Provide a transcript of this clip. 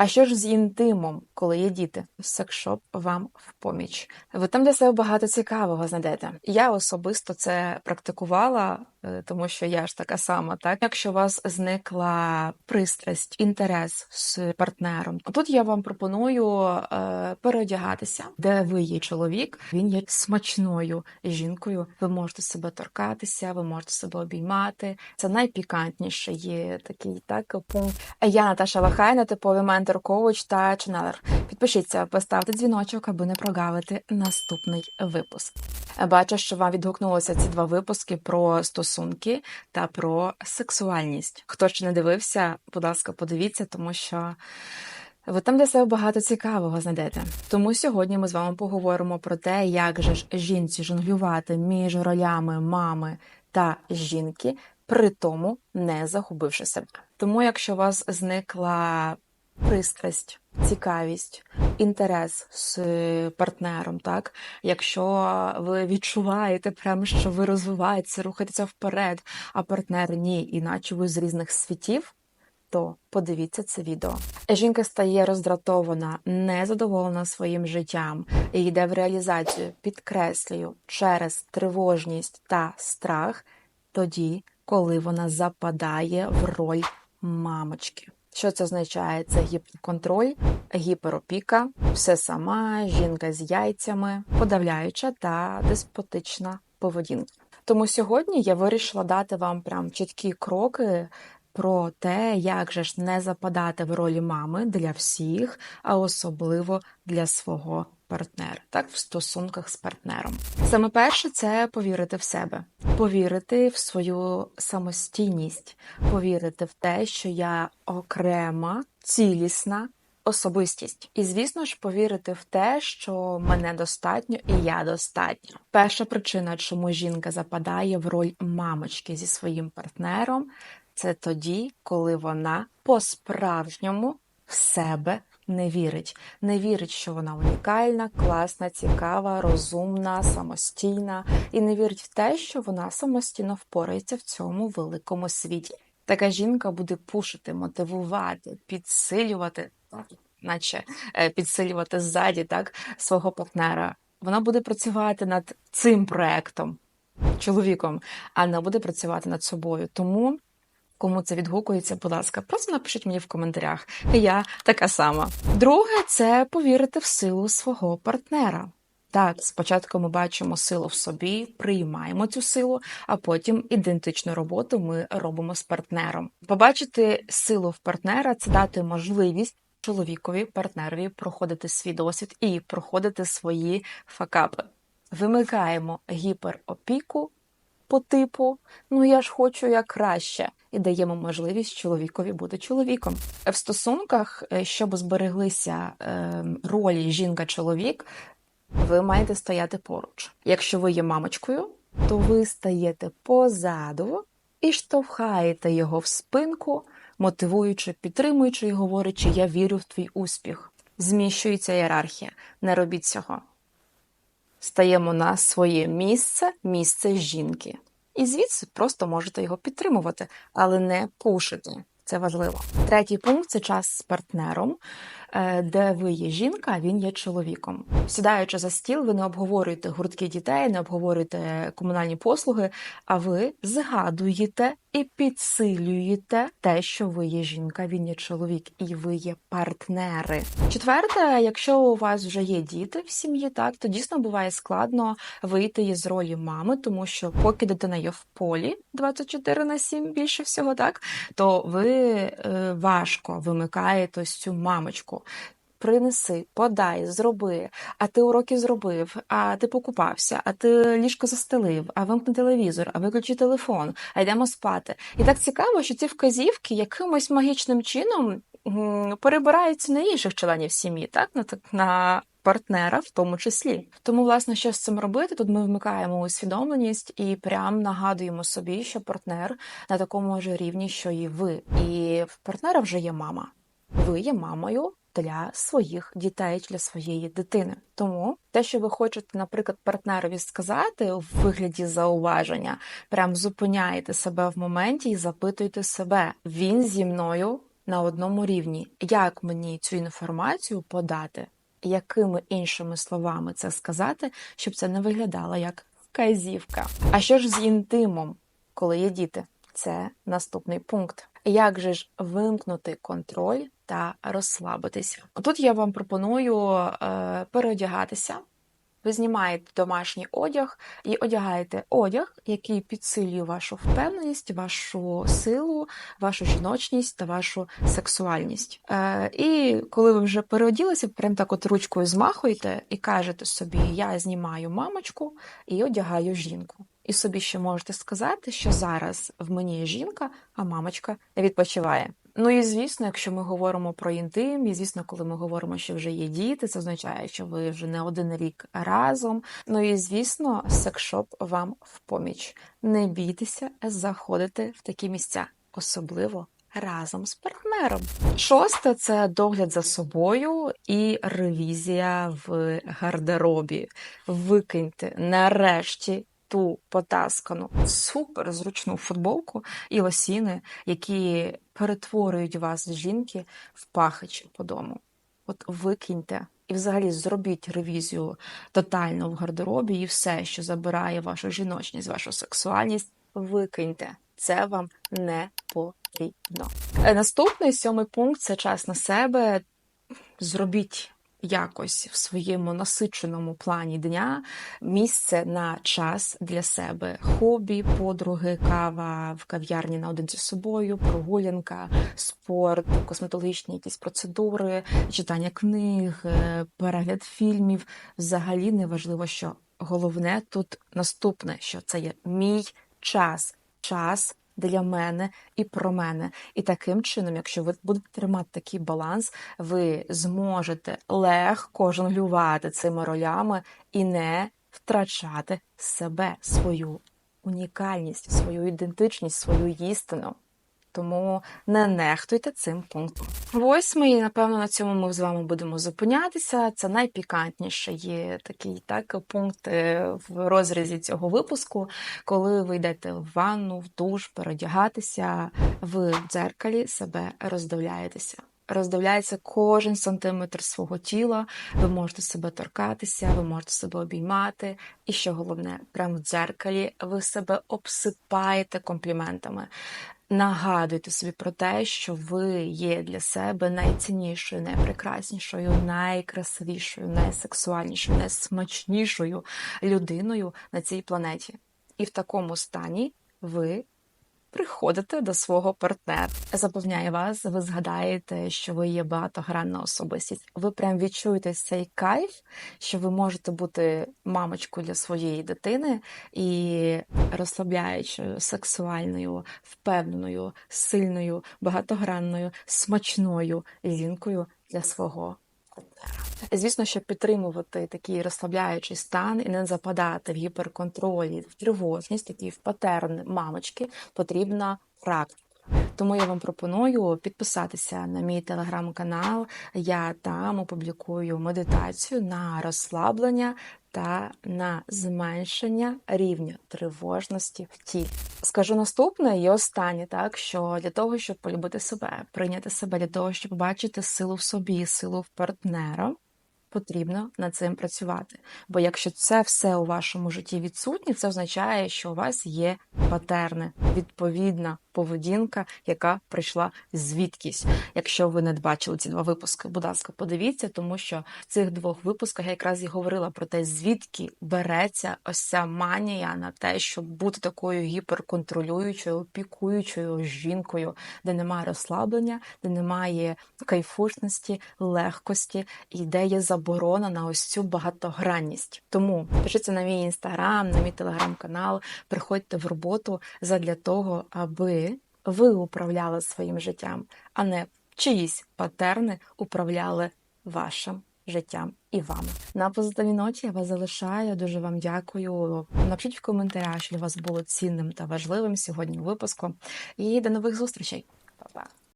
А що ж з інтимом, коли є діти? Секшоп вам в поміч. Ви там для себе багато цікавого знайдете. Я особисто це практикувала, е, тому що я ж така сама. Так, якщо у вас зникла пристрасть, інтерес з партнером, тут я вам пропоную е, переодягатися, де ви є чоловік, він є смачною жінкою. Ви можете себе торкатися, ви можете себе обіймати. Це найпікантніше є такий так пункт. Я Наташа Лахайна, типовий ментор, коуч та ченелер. Підпишіться, поставте дзвіночок, аби не прогавити наступний випуск. Бачу, що вам відгукнулося ці два випуски про стосунки та про сексуальність. Хто ще не дивився, будь ласка, подивіться, тому що. Ви там для себе багато цікавого знайдете. Тому сьогодні ми з вами поговоримо про те, як же ж жінці жонглювати між ролями мами та жінки, при тому не загубивши себе. Тому, якщо у вас зникла пристрасть, цікавість, інтерес з партнером, так якщо ви відчуваєте, прямо що ви розвиваєтеся, рухаєтеся вперед, а партнер ні, іначе ви з різних світів. То подивіться це відео. Жінка стає роздратована, незадоволена своїм життям і йде в реалізацію, підкреслюю, через тривожність та страх, тоді, коли вона западає в роль мамочки. Що це означає? Це гіперконтроль, гіперопіка, все сама, жінка з яйцями, подавляюча та деспотична поведінка. Тому сьогодні я вирішила дати вам прям чіткі кроки про те, як же ж не западати в ролі мами для всіх, а особливо для свого партнера, так в стосунках з партнером. Саме перше це повірити в себе, повірити в свою самостійність, повірити в те, що я окрема, цілісна. Особистість, і звісно ж повірити в те, що мене достатньо і я достатньо. Перша причина, чому жінка западає в роль мамочки зі своїм партнером, це тоді, коли вона по-справжньому в себе не вірить. Не вірить, що вона унікальна, класна, цікава, розумна, самостійна, і не вірить в те, що вона самостійно впорається в цьому великому світі. Така жінка буде пушити, мотивувати, підсилювати, наче е, підсилювати ззаді так свого партнера. Вона буде працювати над цим проектом, чоловіком, а не буде працювати над собою. Тому Кому це відгукується, будь ласка, просто напишіть мені в коментарях. Я така сама. Друге, це повірити в силу свого партнера. Так, спочатку ми бачимо силу в собі, приймаємо цю силу, а потім ідентичну роботу ми робимо з партнером. Побачити силу в партнера це дати можливість чоловікові, партнерові проходити свій досвід і проходити свої факапи. Вимикаємо гіперопіку по типу Ну я ж хочу як краще і даємо можливість чоловікові бути чоловіком. В стосунках, е, щоб збереглися е, ролі жінка-чоловік, ви маєте стояти поруч. Якщо ви є мамочкою, то ви стаєте позаду і штовхаєте його в спинку, мотивуючи, підтримуючи і говорячи Я вірю в твій успіх. Зміщується ієрархія. Не робіть цього. Стаємо на своє місце, місце жінки. І звідси просто можете його підтримувати, але не пушити. Це важливо. Третій пункт це час з партнером. Е, де ви є жінка, він є чоловіком. Сідаючи за стіл, ви не обговорюєте гуртки дітей, не обговорюєте комунальні послуги, а ви згадуєте і підсилюєте те, що ви є жінка, він є чоловік, і ви є партнери. Четверте, якщо у вас вже є діти в сім'ї, так то дійсно буває складно вийти із ролі мами, тому що поки дитина є в полі 24 на 7 більше всього, так то ви е, важко вимикаєте ось цю мамочку. Принеси, подай, зроби, а ти уроки зробив, а ти покупався, а ти ліжко застелив, а вимкни телевізор, а виключи телефон, а йдемо спати. І так цікаво, що ці вказівки якимось магічним чином перебираються на інших членів сім'ї, так на так на партнера, в тому числі. Тому, власне, що з цим робити? Тут ми вмикаємо усвідомленість і прям нагадуємо собі, що партнер на такому ж рівні, що і ви, і в партнера вже є мама. Ви є мамою для своїх дітей, для своєї дитини. Тому те, що ви хочете, наприклад, партнерові сказати в вигляді зауваження, прям зупиняєте себе в моменті і запитуєте себе: він зі мною на одному рівні. Як мені цю інформацію подати, якими іншими словами це сказати, щоб це не виглядало як вказівка. А що ж з інтимом, коли є діти? Це наступний пункт. Як же ж вимкнути контроль та розслабитися? Тут я вам пропоную е, переодягатися. Ви знімаєте домашній одяг і одягаєте одяг, який підсилює вашу впевненість, вашу силу, вашу жіночність та вашу сексуальність. Е, І коли ви вже переоділися, прям так от ручкою змахуєте і кажете собі: Я знімаю мамочку і одягаю жінку. І собі ще можете сказати, що зараз в мені жінка, а мамочка відпочиває. Ну і звісно, якщо ми говоримо про інтим, і звісно, коли ми говоримо, що вже є діти, це означає, що ви вже не один рік разом. Ну і звісно, секшоп вам в поміч. Не бійтеся заходити в такі місця, особливо. Разом з партнером. Шосте це догляд за собою і ревізія в гардеробі. Викиньте нарешті ту потаскану супер зручну футболку і лосіни, які перетворюють вас жінки в пахич по дому. От викиньте і взагалі зробіть ревізію тотально в гардеробі, і все, що забирає вашу жіночність, вашу сексуальність, викиньте. Це вам не потрібно. Е, Наступний сьомий пункт це час на себе. Зробіть якось в своєму насиченому плані дня місце на час для себе: хобі, подруги, кава в кав'ярні наодинці з собою, прогулянка, спорт, косметологічні якісь процедури, читання книг, е, перегляд фільмів. Взагалі не важливо, що головне тут наступне, що це є мій час. Час для мене і про мене. І таким чином, якщо ви будете тримати такий баланс, ви зможете легко жонглювати цими ролями і не втрачати себе, свою унікальність, свою ідентичність, свою істину. Тому не нехтуйте цим пунктом. Восьмий, напевно, на цьому ми з вами будемо зупинятися. Це найпікантніший такий так пункт е, в розрізі цього випуску, коли ви йдете в ванну, в душ, переодягатися, ви в дзеркалі себе роздивляєтеся. Роздивляється кожен сантиметр свого тіла, ви можете себе торкатися, ви можете себе обіймати. І що головне, прямо в дзеркалі ви себе обсипаєте компліментами. Нагадуйте собі про те, що ви є для себе найціннішою, найпрекраснішою, найкрасивішою, найсексуальнішою, найсмачнішою людиною на цій планеті. І в такому стані ви приходите до свого партнера. Запевняю вас, ви згадаєте, що ви є багатогранна особистість. Ви прям відчуєте цей кайф, що ви можете бути мамочкою для своєї дитини і розслабляючою, сексуальною, впевненою, сильною, багатогранною, смачною жінкою для свого Звісно, щоб підтримувати такий розслабляючий стан і не западати в гіперконтролі, в тривожність, такі в патерн мамочки, потрібна практика. Тому я вам пропоную підписатися на мій телеграм-канал. Я там опублікую медитацію на розслаблення та на зменшення рівня тривожності в тілі. Скажу наступне і останнє, так що для того, щоб полюбити себе, прийняти себе для того, щоб побачити силу в собі, силу в партнера. Потрібно над цим працювати. Бо якщо це все у вашому житті відсутнє, це означає, що у вас є патерни, відповідна поведінка, яка прийшла звідкись. Якщо ви не бачили ці два випуски, будь ласка, подивіться, тому що в цих двох випусках я якраз і говорила про те, звідки береться ось ця манія на те, щоб бути такою гіперконтролюючою, опікуючою жінкою, де немає розслаблення, де немає кайфушності, легкості і де є заборона на ось цю багатогранність. Тому пишіться на мій інстаграм, на мій телеграм-канал, приходьте в роботу задля того, аби ви управляли своїм життям, а не чиїсь патерни управляли вашим життям і вами. На позитивній ноті я вас залишаю. Дуже вам дякую. Напишіть в коментарях, що для вас було цінним та важливим сьогодні у випуску. І до нових зустрічей.